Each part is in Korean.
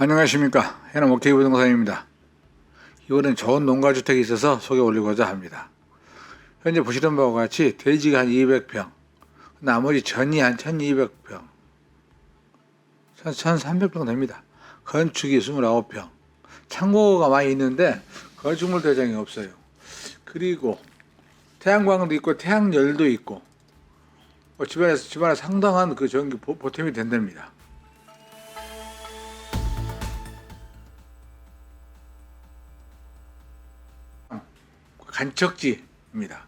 안녕하십니까 해남 오케이 부동산입니다. 이번엔 좋은 농가주택이 있어서 소개 올리고자 합니다. 현재 보시는 바와 같이 대지가 한 200평, 나머지 전이 한 1200평, 1300평 됩니다. 건축이 29평, 창고가 많이 있는데 건축물 대장이 없어요. 그리고 태양광도 있고 태양열도 있고 어, 집안에서 집안에 상당한 그 전기 보- 보탬이 된답니다. 간척지입니다.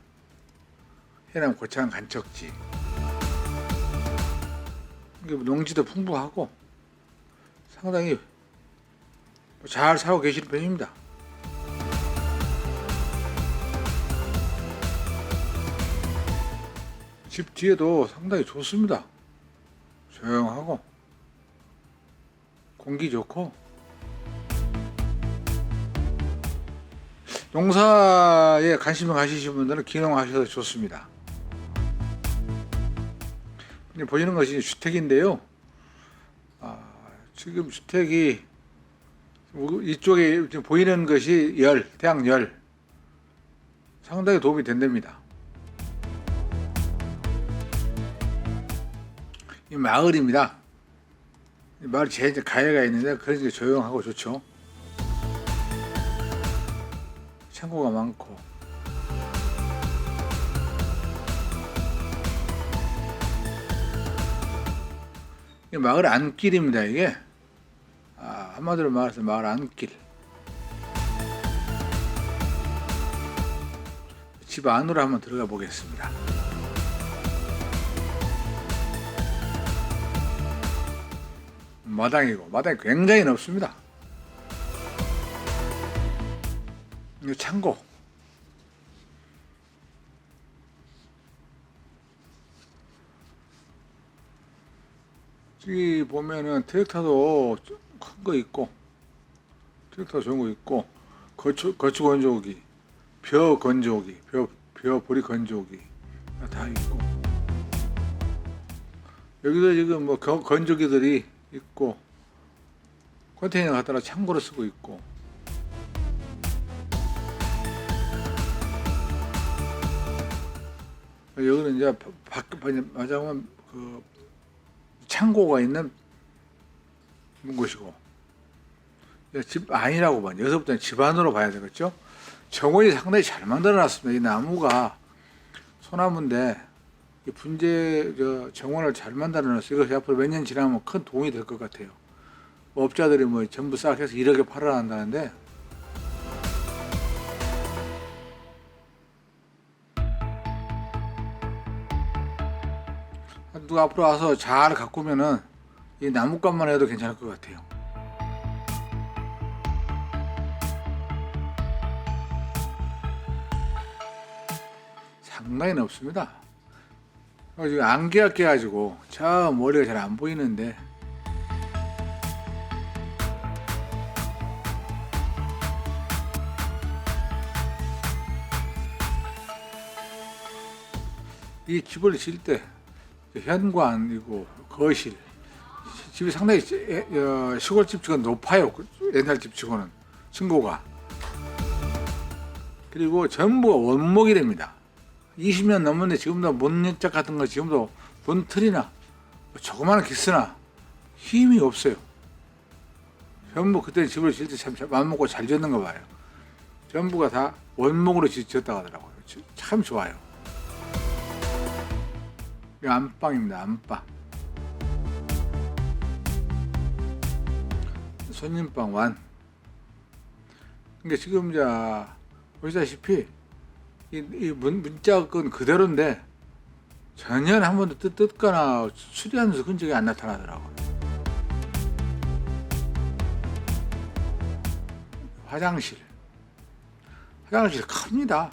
해남 고창 간척지. 이게 농지도 풍부하고 상당히 잘 살고 계시는 편입니다. 집 뒤에도 상당히 좋습니다. 조용하고 공기 좋고 농사에 관심을 가지신 분들은 기농하셔도 좋습니다. 보이는 것이 주택인데요. 아, 지금 주택이 이쪽에 보이는 것이 열, 태양 열 상당히 도움이 된답니다. 이 마을입니다. 이 마을 이제 가해가 있는데 그런 게 조용하고 좋죠. 창고가 많고. 이 마을 안길입니다 이게. 아, 한마디로 말해서 마을 안길. 집 안으로 한번 들어가 보겠습니다. 마당이고 마당이 굉장히 넓습니다 이 창고. 여기 보면은 트랙터도 큰 거 있고 트랙터 좋은 거 있고 거추 거추 건조기 벼 건조기 벼벼 보리 건조기 다 있고. 여기도 지금 뭐 거- 건조기들이 있고 컨테이너 갖다가 창고로 쓰고 있고 여기는 이제 밖 마자면 그 창고가 있는 곳이고 집 아니라고 봐. 여기서부터는 집 안으로 봐야 되겠죠. 정원이 상당히 잘 만들어놨습니다. 이 나무가 소나무인데 이 분재 저 정원을 잘 만들어놨어요. 이것이 앞으로 몇 년 지나면 큰 도움이 될 것 같아요. 업자들이 뭐 전부 싹 해서 1억에 팔아난다는데 누가 앞으로 와서 잘 가꾸면은 이 나무값만 해도 괜찮을 것 같아요. 상당히 넓습니다. 어, 지금 안개가 껴가지고 저 머리가 잘 안 보이는데 이 집을 질때 현관이고 거실 집이 상당히 어, 시골 집 치고는 높아요. 그 옛날 집 치고는 층고가. 그리고 전부가 원목이 됩니다. 20년 넘었는데 지금도 못연짝 같은 거 지금도 본틀이나 조그마한 기스나 힘이 없어요. 전부 그때 집을 질때참 맘먹고 잘 지었는 거 봐요. 전부가 다 원목으로 지- 지었다고 하더라고요. 참 좋아요 이 안방입니다. 안방. 손님방 완. 근데 지금 자 보시다시피 이, 이 문, 문자 건 그대로인데 전혀 한 번도 뜯, 뜯거나 수리하면서 흔적이 안 나타나더라고요. 화장실. 화장실 큽니다.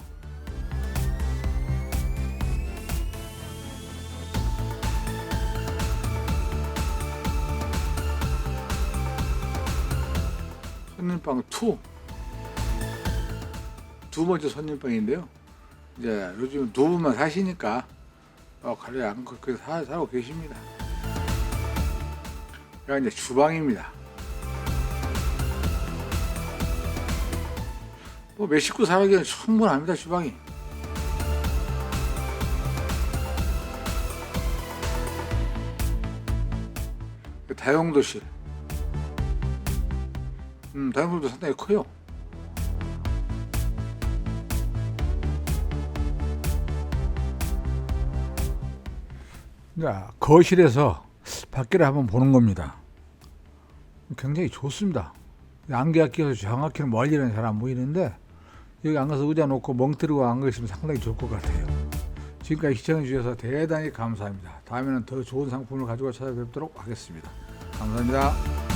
손님빵 2. 두 번째 손님빵인데요. 이제 요즘 두 분만 사시니까 어, 가려지 않고 그렇게 사, 살고 계십니다. 그냥 이제 주방입니다. 뭐 멕시코 살기에는 충분합니다 주방이. 다용도실. 음, 다용도실도 상당히 커요. 자, 거실에서 밖을 한번 보는 겁니다. 굉장히 좋습니다. 안개가 끼어서 정확히는 멀리는 잘 안 보이는데 여기 안 가서 의자 놓고 멍 때리고 안 계시면 상당히 좋을 것 같아요. 지금까지 시청해 주셔서 대단히 감사합니다. 다음에는 더 좋은 상품을 가지고 찾아뵙도록 하겠습니다. 감사합니다.